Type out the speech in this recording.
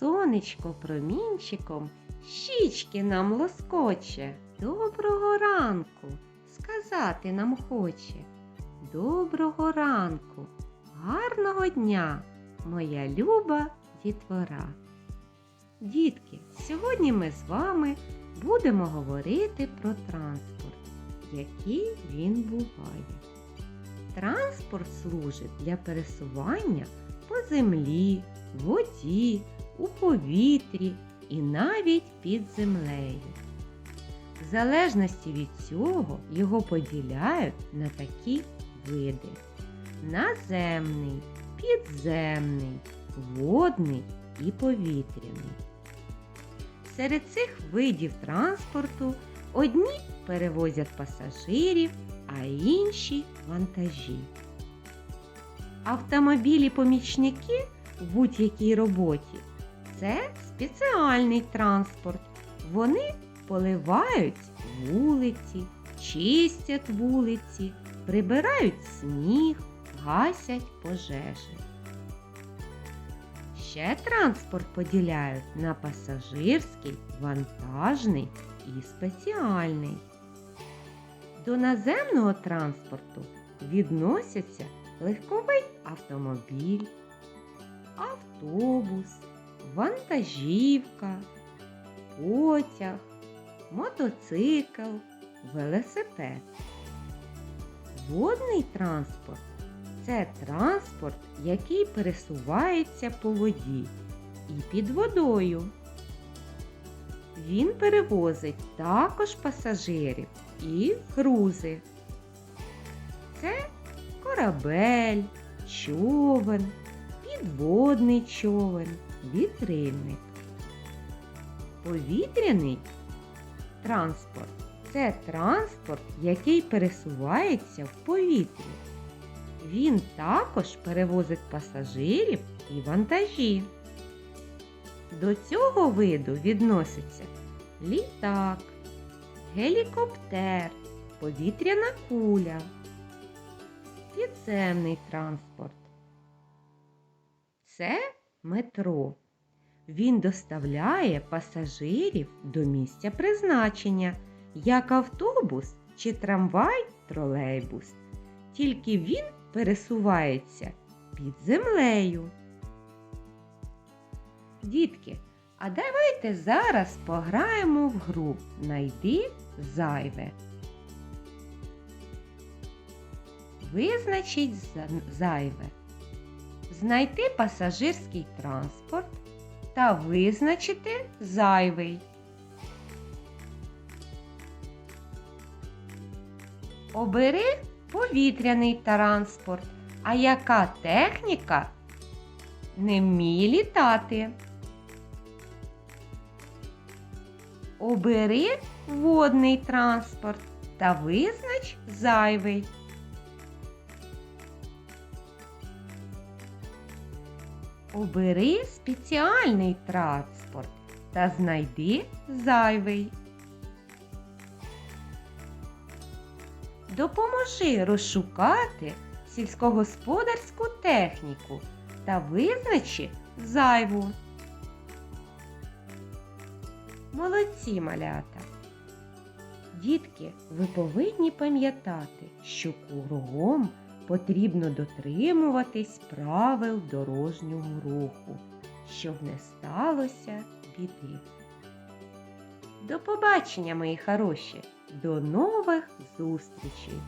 сонечко промінчиком щічки нам лоскоче. Доброго ранку сказати нам хоче. Доброго ранку, гарного дня, моя люба дітвора. Дітки, сьогодні ми з вами будемо говорити про транспорт, який він буває. Транспорт служить для пересування по землі, воді, у повітрі і навіть під землею. В залежності від цього його поділяють на такі види: наземний, підземний, водний і повітряний. Серед цих видів транспорту одні перевозять пасажирів, а інші вантажі. Автомобілі-помічники в будь-якій роботі це спеціальний транспорт. Вони поливають вулиці, чистять вулиці, прибирають сніг, гасять пожежі. Ще транспорт поділяють на пасажирський, вантажний і спеціальний. До наземного транспорту відносяться легковий автомобіль, автобус, вантажівка, потяг, мотоцикл, велосипед. Водний транспорт це транспорт, який пересувається по воді і під водою. Він перевозить також пасажирів і грузи. Це корабель, човен, підводний човен, вітрильник. Повітряний транспорт це транспорт, який пересувається в повітрі. Він також перевозить пасажирів і вантажі. До цього виду відносяться літак, гелікоптер, повітряна куля, підземний транспорт. Це метро. Він доставляє пасажирів до місця призначення, як автобус чи трамвай тролейбус. Тільки він пересувається під землею. Дітки, а давайте зараз пограємо в гру Найди зайве. Визначіть за- зайве. Знайти пасажирський транспорт та визначити зайвий. Обери повітряний транспорт. А яка техніка не вміє літати? Обери водний транспорт та визнач зайвий. Обери спеціальний транспорт та знайди зайвий. Допоможи розшукати сільськогосподарську техніку та визначи зайву. Молодці малята! Дітки, ви повинні пам'ятати, що кругом потрібно дотримуватись правил дорожнього руху, щоб не сталося біди. До побачення, мої хороші! До нових зустрічей!